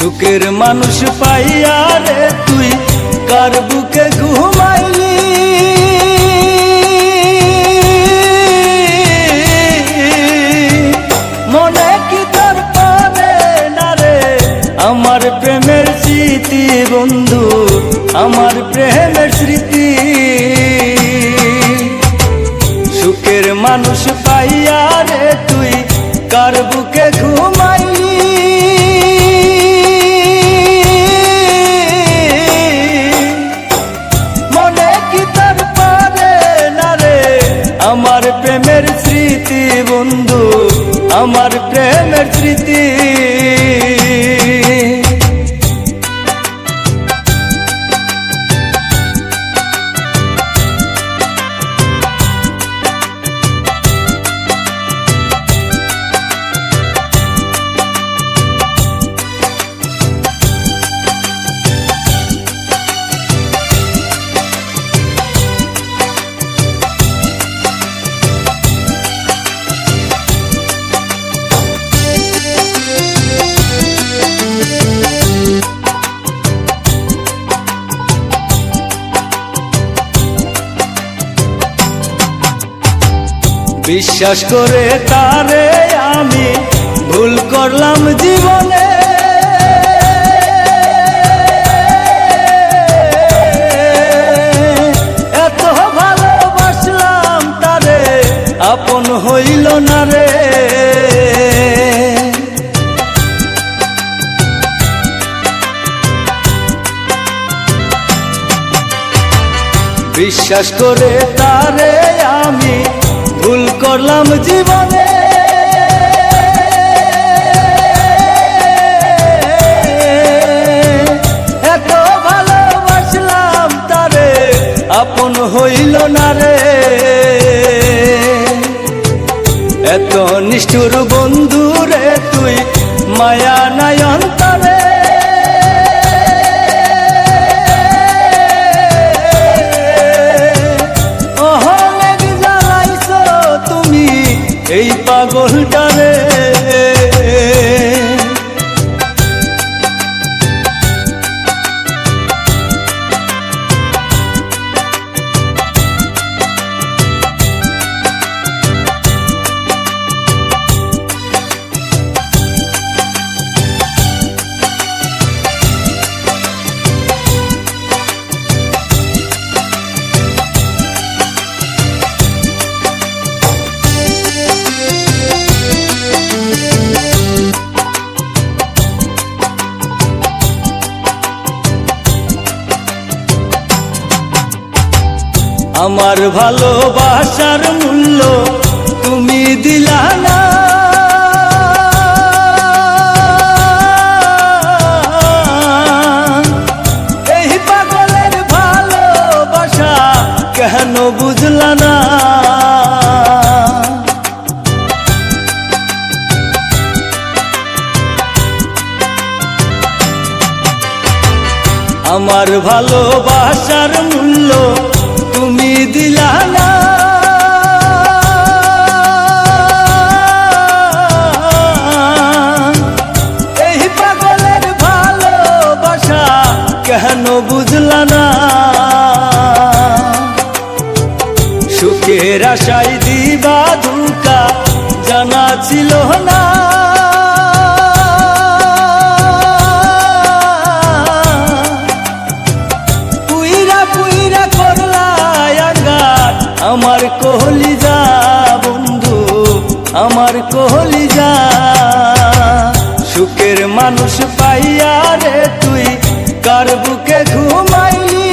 সুখের মানুষ পাইয়া রে তুই, কার বুকে ঘুমাইলি? মনে কি তোর পাবে না রে? আমার প্রেমের স্মৃতি বন্ধু, আমার প্রেমের স্মৃতি। সুখের মানুষ পাইয়া রে আমার প্রেমের স্মৃতি বন্ধু আমার প্রেমের স্মৃতি বিশ্বাস করে তারে আমি ভুল করলাম জীবনে। এত তারে, আপন হইল না রে। বিশ্বাস করে তারে আমি এত নিষ্ঠুর বন্ধু রে তুই মায়া নাই তুমি এই পাগলটারে আমার ভালোবাসার মূল্য তুমি দিলা না। এই পাগলের ভালোবাসা কেন বুঝলা না? আমার ভালোবাসার মূল্য তুমি দিলা না এই পাগলের ভালোবাসা কেন বুঝলা না সুখের আশাই দিবা ধুকা, জানা ছিল না যা সুখের মানুষ পাইয়া রে তুই কার বুকে ঘুমাইলি?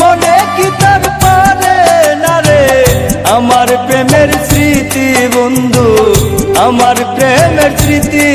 মনে কি তার পারে না রে? আমার প্রেমের স্মৃতি, বন্ধু, আমার প্রেমের স্মৃতি।